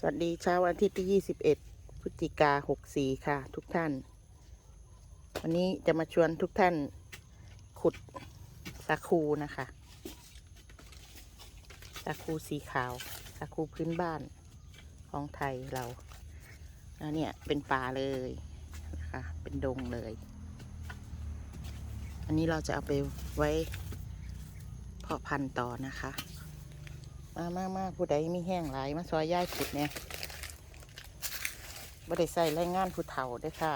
สวัสดีเช้าวันอาทิตย์ที่ 21 พฤศจิกา 64 ค่ะ ทุกท่าน วันนี้จะมาชวนทุกท่านขุดสาคูนะคะ สาคูสีขาว สาคูพื้นบ้านของไทยเรา แล้วเนี่ยเป็นป่าเลยนะคะ เป็นดงเลย อันนี้เราจะเอาไปไว้เพาะพันธุ์ต่อนะคะ มามามาผู้ใดมีแห้งหลายมาซอยย่ายขุดเนี่ยบ่ได้ใส่แรงงานผู้เฒ่าเด้วยค่ะ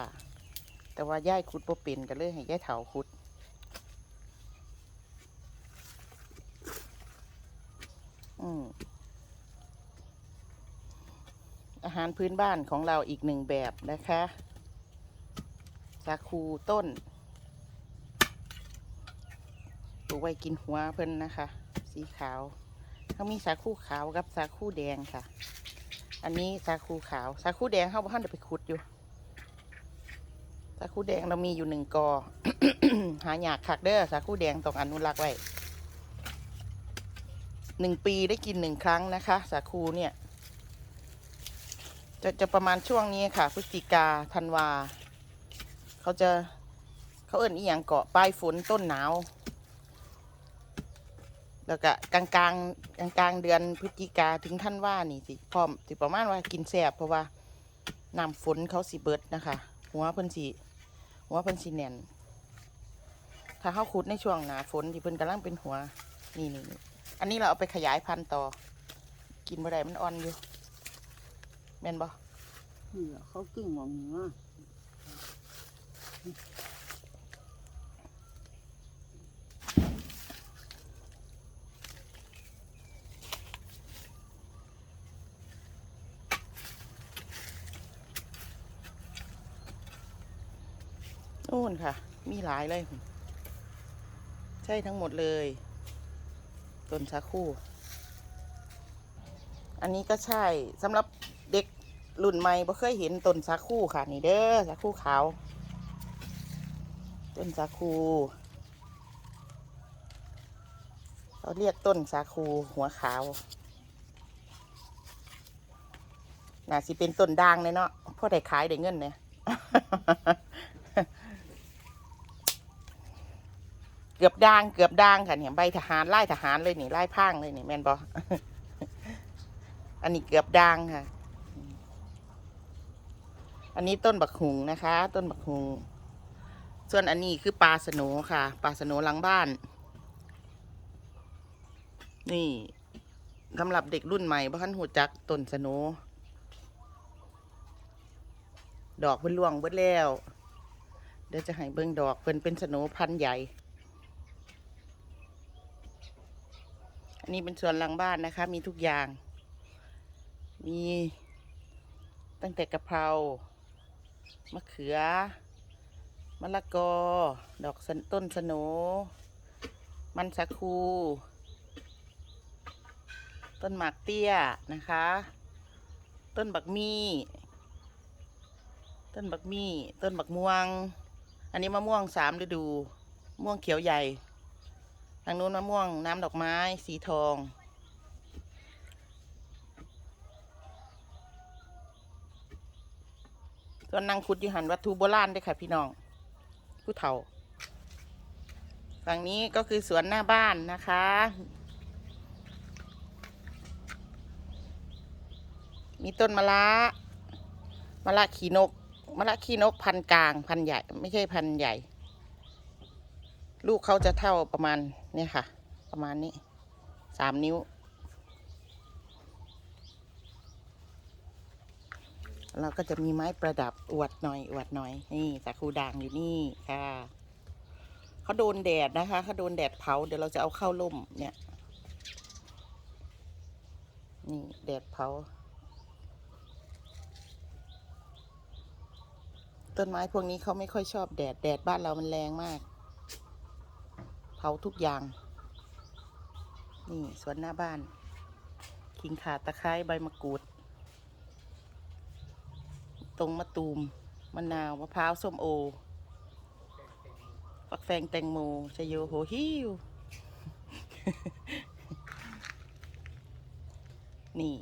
แต่ว่าย่ายขุดบ่เป็นก็เลยให้ย่ายเฒ่าขุดอืมอาหารพื้นบ้านของเราอีกหนึ่งแบบนะคะสาคูต้นปลูกไว้กินหัวเพิ่นนะคะ สีขาว เขามีสาคูขาวกับสาคูแดงค่ะ อันนี้สาคูขาว สาคูแดงเขาบ้านเดี๋ยวไปขุดอยู่ สาคูแดงเรามีอยู่หนึ่งกอ หาหยากคักเด้อสาคูแดงต้องอนุรักษ์ไว้หนึ่งปีได้กินหนึ่งครั้งนะคะ สาคูเนี่ย จะจะประมาณช่วงนี้ค่ะ พฤศจิกาธันวา เขาจะเขาเอิ่นอีหยังเกาะปลายฝนต้นหนาว แล้วก็กลางกลางกลางกลางๆเดือนพฤศจิกาถึงท่านว่านี่สิพร้อมสิประมาณว่ากินแสบเพราะว่าน้ำฝนเขาสิเบิดนะคะ หัวเพิ่นสิหัวเพิ่นสิแน่น ถ้าเขาขุดในช่วงหนาฝนที่เพิ่นกำลังเป็นหัวนี่นี่อันนี้เราเอาไปขยายพันธุ์ต่อ กินบ่ได้มันอ่อนอยู่แม่นบ่นี่แหละเขากิ้งหมองนี้ม นู่นค่ะ มีหลายเลย ใช่ทั้งหมดเลยต้นสาคูอันนี้ก็ใช่สำหรับเด็กรุ่นใหม่บ่เคยเห็นต้นสาคูค่ะนี่เด้อสาคูขาว ต้นสาคูเราเรียกต้นสาคูหัวขาวน่าสิเป็นต้นด่างเลยเนาะพราะได้ขายได้เงินเนี่ย กือบด่างเกือบด่างค่ะเนี่ยใบทหารไล่ทหารเลยนี่ไล่พรางเลยนี่แมนบออันนี้เกือบด่างค่ะ อันนี้ต้นบักหุงนะคะ ต้นบักหุง ส่วนอันนี้คือปลาสโนค่ะปลาสโนหลังบ้าน นี่สำหรับเด็กรุ่นใหม่เพราะท่านหูจักต้นสโนดอกเพิ่นล่วงเบิดแล้ว เดี๋ยวจะให้เบิ่งดอกเพิ่นเป็นสโนพันธุ์ใหญ่ อันนี้เป็นสวนหลังบ้านนะคะ มีทุกอย่าง มีตั้งแต่กะเพรามะเขือมะละกอ ดอกสนต้นสโหนมันสาคู ต้นหมากเตี้ยนะคะ ต้นบักมี่ ต้นบักมี่ ต้นบักม่วง อันนี้มะม่วงสามฤดู ม่วงเขียวใหญ่ ทางนู้นมะม่วงน้ำดอกไม้สีทอง ส่วนนางขุดอยูหันวัตถุโบราณด้วยค่ะพี่น้อง ผู้เฒ่า ฝั่งนี้ก็คือสวนหน้าบ้านนะคะ มีต้นมะละมะละขีนกมะละขีนกพันกลาง พันใหญ่ ไม่ใช่พันใหญ่ ลูกเขาจะเท่าประมาณเนี่ยค่ะ ประมาณนี้สามนิ้ว เราก็จะมีไม้ประดับอวดหน่อยอวดหน่อย นี่สาคูด่างอยู่นี่ค่ะเขาโดนแดดนะคะเขาโดนแดดเผาเดี๋ยวเราจะเอาเข้าร่มเนี่ยนี่แดดเผา ต้นไม้พวกนี้เขาไม่ค่อยชอบแดดแดดบ้านเรามันแรงมาก ผาทุกอย่าง นี่สวนหน้าบ้าน ขิงขาตะไคร้ใบมะกรูด ตรงมะตูมมะนาวมะพร้าวส้มโอฟักแฟงแตงโมชโยโหฮิวนี่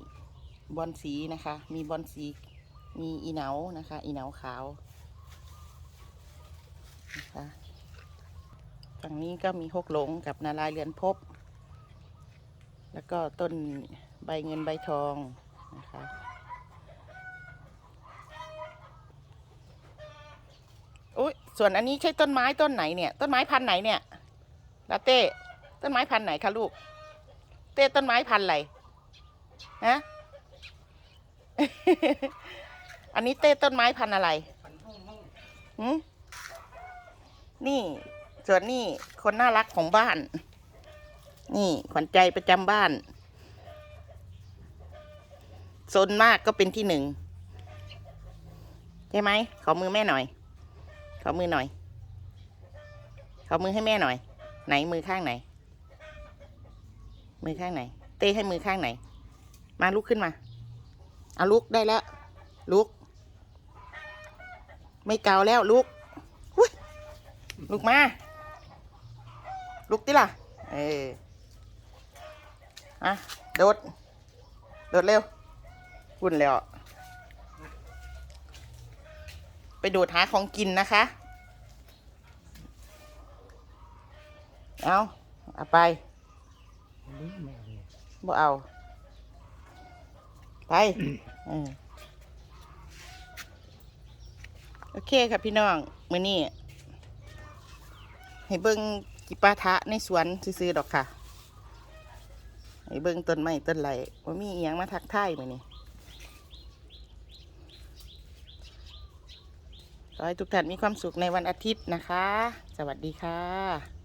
บอลสีนะคะ มีบอลสี มีอีเหนานะคะ อีเหนาขาวนะคะ ฝั่งนี้ก็มีหกหลงกับนาลายเรือนพบ แล้วก็ต้นใบเงินใบทองนะคะอุ้ยส่วนอันนี้ใช่ต้นไม้ต้นไหนเนี่ย ต้นไม้พันไหนเนี่ยลาเต้ต้นไม้พันไหนคะลูก เต้ต้นไม้พันอะไรฮะอันนี้เต้ต้นไม้พันอะไรหืมนี่ ส่วนนี่คนน่ารักของบ้าน นี่ขวัญใจประจำบ้านซนมากก็เป็นที่หนึ่งใช่ไหมขอมือแม่หน่อย ขอมือหน่อย ขอมือให้แม่หน่อย ไหนมือข้างไหน มือข้างไหน เต้ให้มือข้างไหน มาลุกขึ้นมาเอาลุกได้แล้ว ลุก ไม่เกาแล้วลุกลุกมา ลุกดิล่ะ เอออะโดด โดดเร็ววุ่นแล้ว ไปโดดหาของกินนะคะ เอาเอาไปบ่เอา ไปโอเคค่ะพี่น้อง มือนี้ให้เบิ่ง กิปาทะในสวนซื้อๆดอกค่ะไอ้เบิ้งต้นไม้ต้นไรว่ามีเอียงมาทักทายมื้อนี่ขอให้ทุกท่านมีความสุขในวันอาทิตย์นะคะ สวัสดีค่ะ